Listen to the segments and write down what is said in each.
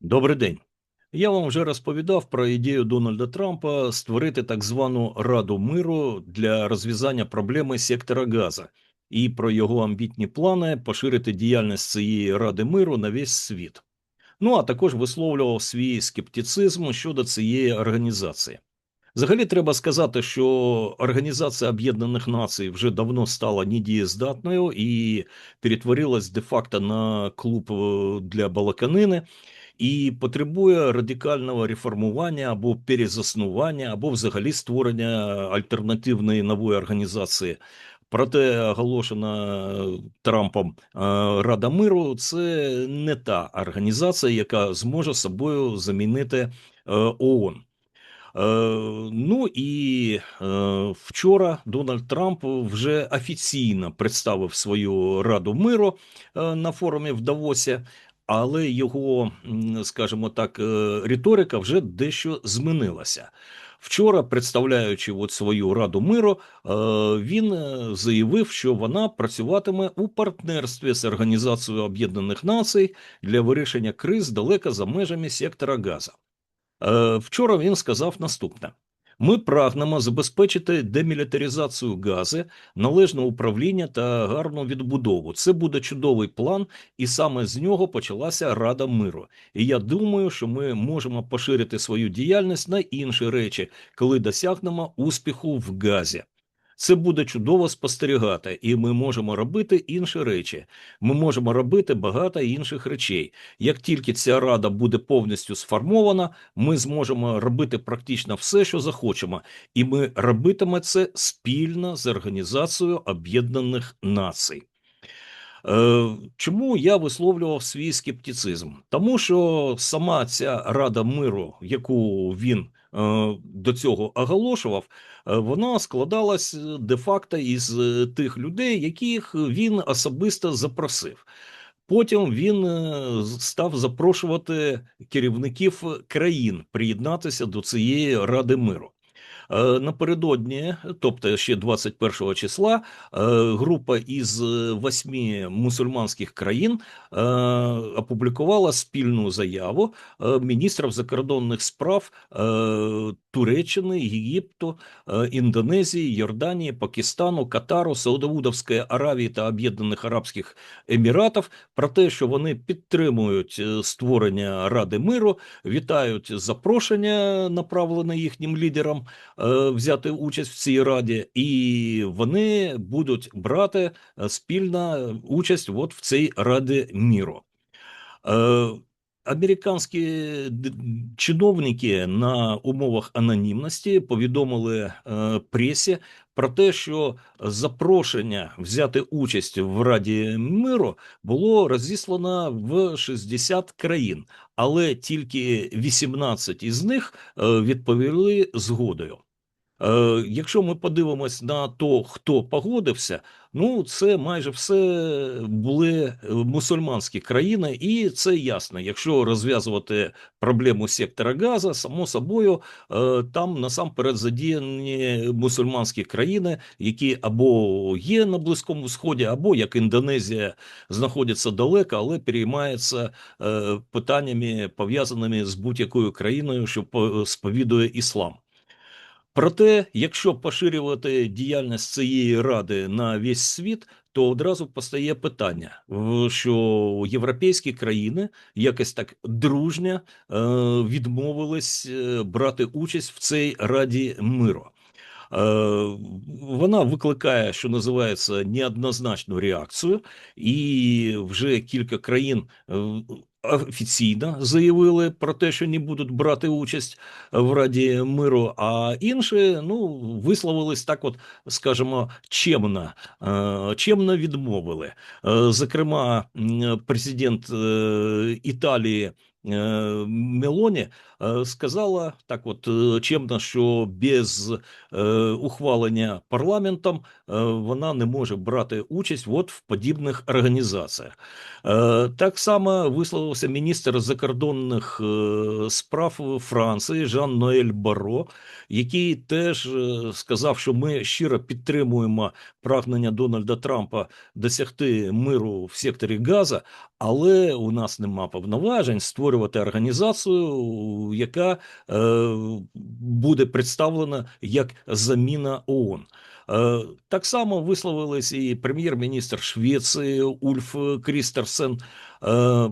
Добрий день. Я вам вже розповідав про ідею Дональда Трампа створити так звану Раду миру для розв'язання проблеми сектора Газа і про його амбітні плани поширити діяльність цієї Ради миру на весь світ. Ну а також висловлював свій скептицизм щодо цієї організації. Взагалі, треба сказати, що Організація Об'єднаних Націй вже давно стала недієздатною і перетворилась де-факто на клуб е, для балаканини і потребує радикального реформування або перезаснування, або взагалі створення альтернативної нової організації. Проте оголошена Трампом е, Рада миру це не та організація, яка зможе собою замінити е, ООН. Е, ну і вчора Дональд Трамп вже офіційно представив свою раду миру на форумі в Давосі але його, скажімо так, е, риторика вже дещо змінилася. Вчора, представляючи от свою раду миру, е, він е, заявив, що вона працюватиме у партнерстві з Організацією Об'єднаних Націй для вирішення криз далеко за межами сектора Газа. Вчора він сказав наступне: ми прагнемо забезпечити демілітаризацію гази, належне управління та гарну відбудову. Це буде чудовий план, і саме з нього почалася Рада миру. І я думаю, що ми можемо поширити свою діяльність на інші речі, коли досягнемо успіху в газі. Це буде чудово спостерігати, і ми можемо робити інші речі. Ми можемо робити багато інших речей. Як тільки ця рада буде повністю сформована, ми зможемо робити практично все, що захочемо, і ми робитиме це спільно з Організацією Об'єднаних Націй. Е, чому я висловлював свій скептицизм? Тому що сама ця рада миру, яку він до цього оголошував, е, вона складалась е, де-факто із тих людей, яких він особисто запросив. Потім він став запрошувати керівників країн приєднатися до цієї ради миру. Е, напередодні, тобто ще 21 числа, е, група із восьми мусульманських країн е, опублікувала спільну заяву міністрів закордонних справ Туреччини, Єгипту, Індонезії, Йорданії, Пакистану, Катару, Саудовудовської Аравії та Об'єднаних Арабських Еміратів про те, що вони підтримують створення Ради миру, вітають запрошення, направлене їхнім лідерам. Е, взяти участь в цій раді, і вони будуть брати е, спільно участь от в цій раді міру. Е, американські чиновники на умовах анонімності повідомили пресі про те, що запрошення взяти участь в Раді миру було розіслано в 60 країн, але тільки 18 із них відповіли згодою. Е, якщо ми подивимось на то, хто погодився, ну це майже все були е, мусульманські країни, і це ясно. Якщо розв'язувати проблему сектора Газа, само собою е, там насамперед задіяні мусульманські країни, які або є на близькому сході, або як Індонезія знаходяться далеко, але переймається питаннями пов'язаними з будь-якою країною, що сповідує іслам. Проте, якщо поширювати діяльність цієї ради на весь світ, то одразу постає питання, що європейські країни якось так дружньо е, відмовились е, брати участь в цій раді миру. Е, вона викликає, що називається неоднозначну реакцію, і вже кілька країн офіційно заявили про те, що не будуть брати участь в Раді миру, а інші ну висловились так, от скажімо, чемно, е, чемно відмовили. Е, зокрема, президент е, Італії. Мелоні сказала так, от чемно, що без ухвалення парламентом вона не може брати участь от в подібних організаціях. Так само висловився міністр закордонних справ Франції Жан Ноель Баро, який теж сказав, що ми щиро підтримуємо прагнення Дональда Трампа досягти миру в секторі Газа, Але у нас нема повноважень створювати організацію, яка е, буде представлена як заміна ООН. Е, так само висловились і прем'єр-міністр Швеції Ульф Крістерсен е,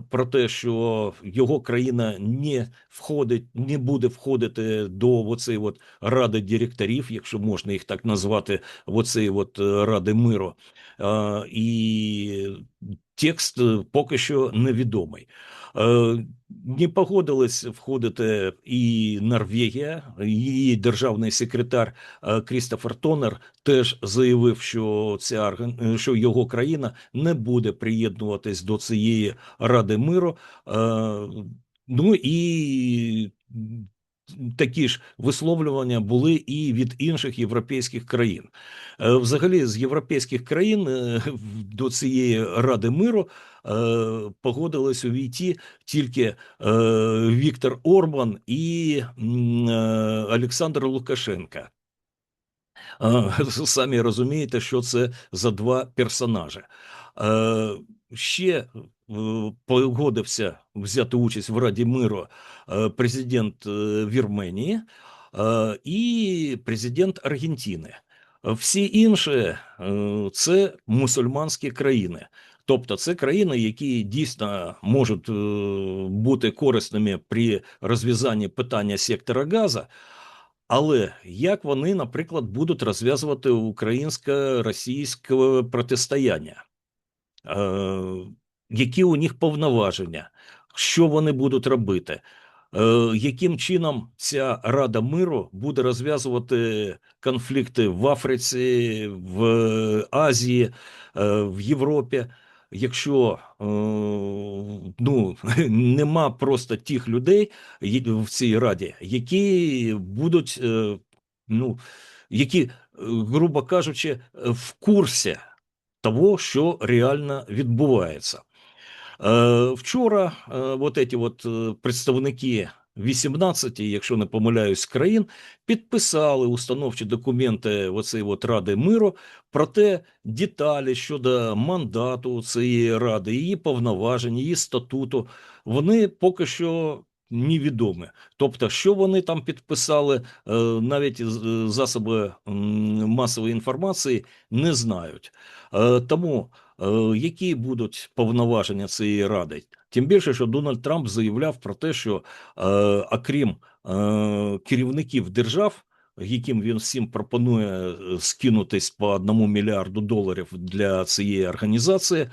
про те, що його країна не входить, не буде входити до оцеї от ради директорів, якщо можна їх так назвати, в оцеї от ради миру. І текст е, поки що невідомий. Е, не погодились входити і Норвегія, її державний секретар е, Крістофер Тонер теж заявив, що ця що його країна не буде приєднуватись до цієї ради миру. Ну і такі ж висловлювання були і від інших європейських країн. Е, взагалі, з європейських країн е, до цієї ради миру е, погодились увійти тільки Віктор Орбан і Олександр Лукашенко. Самі розумієте, що це за два персонажі. Ще погодився взяти участь в Раді миру президент Вірменії і президент Аргентини. Всі інші це мусульманські країни. Тобто це країни, які дійсно можуть бути корисними при розв'язанні питання сектора Газа, але як вони, наприклад, будуть розв'язувати українсько-російське протистояння? Які у них повноваження, що вони будуть робити, е, яким чином ця Рада миру буде розв'язувати конфлікти в Африці, в Азії, е, в Європі? Якщо е, ну нема просто тих людей в цій раді, які будуть, ну які, грубо кажучи, в курсі того, що реально відбувається. Е, вчора вот эти от е, представники 18, якщо не помиляюсь, країн підписали установчі документи оцей от Ради миру про те деталі щодо мандату цієї ради, її повноважень, її статуту. Вони поки що невідоме. Тобто, що вони там підписали, навіть засоби масової інформації не знають. Тому Е, які будуть повноваження цієї ради? Тим більше, що Дональд Трамп заявляв про те, що е, окрім е, керівників держав, яким він всім пропонує скинутись по одному мільярду доларів для цієї організації.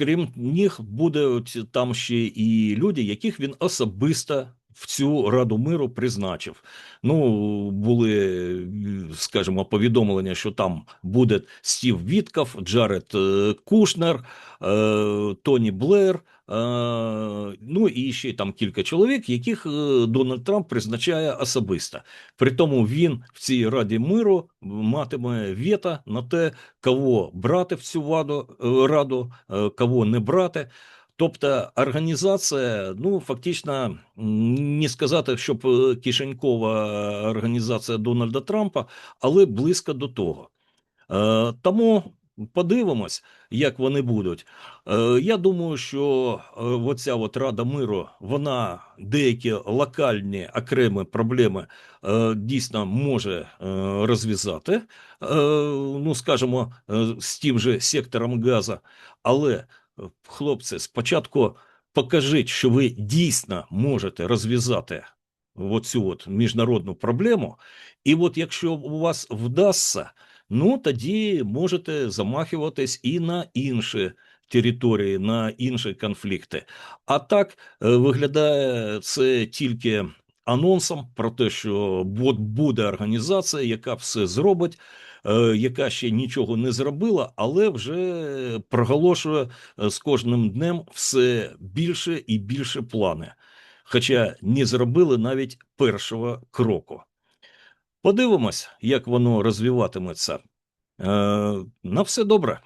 Крім них, буде там ще і люди, яких він особисто в цю раду миру призначив. Ну були, скажімо, повідомлення, що там буде Стів Вітков, Джаред е, Кушнер, е, Тоні Блер. Е, ну і ще там кілька чоловік, яких Дональд Трамп призначає особисто. При тому він в цій раді миру матиме вето на те, кого брати в цю раду, кого не брати. Тобто організація, ну фактично не сказати, щоб е, кишенькова організація Дональда Трампа, але близько до того. Е, тому подивимось, як вони будуть. Е, я думаю, що оця от Рада миру, вона деякі локальні окремі проблеми дійсно може розв'язати, ну скажімо, з тим же сектором газу, але хлопці, спочатку покажіть, що ви дійсно можете розв'язати оцю от міжнародну проблему, і от якщо у вас вдасться, ну тоді можете замахуватись і на інші території, на інші конфлікти. А так е, виглядає це тільки анонсом про те, що буде організація, яка все зробить. Е, яка ще нічого не зробила, але вже проголошує е, з кожним днем все більше і більше плани, хоча не зробили навіть першого кроку. Подивимось, як воно розвиватиметься. Е, на все добре.